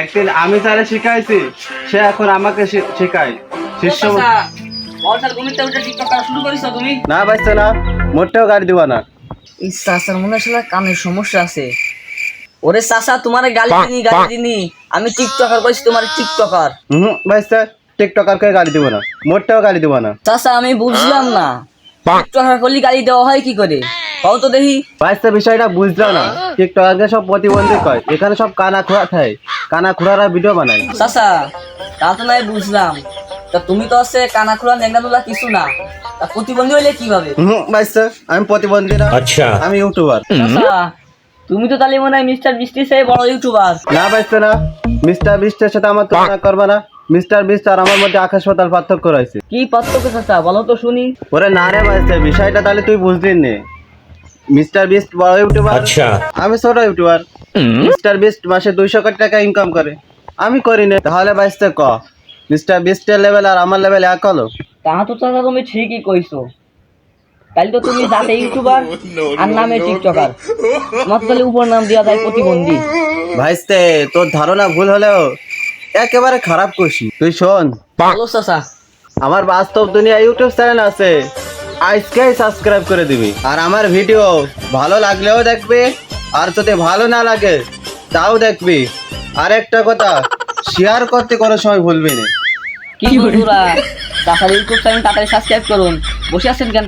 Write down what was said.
একদিন আমি তারে শিখাইছি সে এখন আমাকে শেখায়। শিষ্য না বাঁচতে না মোটেও গাড়ি দিবা না। এই চাচার মনে আসলে কানের সমস্যা আছে। ওরে চাচা তোমার গালি দিনি গালি দিনি। আমি টিকটকার কইছি তোমার টিকটকার। হুম বাঁচতে টিকটকারকে গাড়ি দিব না? মোটেও গাড়ি দিব না। চাচা আমি বুঝলাম না। টিকটকার করলে গালি দেওয়া হয় কি করে? কও তো দেখি। বিষয়টা বুঝলো না। টিকটকারকে সব প্রতিবন্ধী কয় এখানে সব কানা খোড়া থাকে। কানা খোড়ারা ভিডিও বানায়। চাচা তা তো নাই বুঝলাম। তা তুমি তো আছে কানা নেংনা কিছু না। তা প্রতিবন্ধী হইলে কীভাবে আমি প্রতিবন্ধী না। আমি ইউটিউবার চাচা তুমি তো তাহলে মনে হয় মিস্টার বৃষ্টি সে বড় ইউটিউবার না বাঁচতে না। মিস্টার বিস্টের সাথে আমার তুলনা করবে না। মিস্টার বিস্ট আর আমার মধ্যে আকাশ পাতাল পার্থক্য রয়েছে। কি পার্থক্য চাচা বলো তো শুনি। ওরে না রে বাঁচতে বিষয়টা তাহলে তুই বুঝলি নে। মিস্টার বিস্ট বড় ইউটিউবার। আচ্ছা। আমি ছোট ইউটিউবার। মিস্টার বিস্ট মাসে দুইশো কোটি টাকা ইনকাম করে। আমি করি না তাহলে বাঁচতে ক? মিস্টার বিস্টের লেভেল আর আমার লেভেল এক হলো? তা তো চাচা তুমি ঠিকই কইছো। তাহলে তো তুমি যাতে ইউটিউবার আর নামে টিকটকার। তোমার তো তাহলে উপর নাম দেওয়া যায় প্রতিবন্ধী। ভাইস্তে তোর ধারণা ভুল হলেও একেবারে খারাপ করছি তুই শোন। চাচা। আমার বাস্তব দুনিয়া ইউটিউব চ্যানেল আছে। আজকেই সাবস্ক্রাইব করে দিবি। আর আমার ভিডিও ভালো লাগলেও দেখবি, আর যদি ভালো না লাগে, তাও দেখবি। আর একটা কথা শেয়ার করতে কোনো সময় ভুলবি না। কি বন্ধুরা টাকা ইউটিউব চ্যানেল তাড়াতাড়ি সাবস্ক্রাইব করুন। বসে আছেন কেন?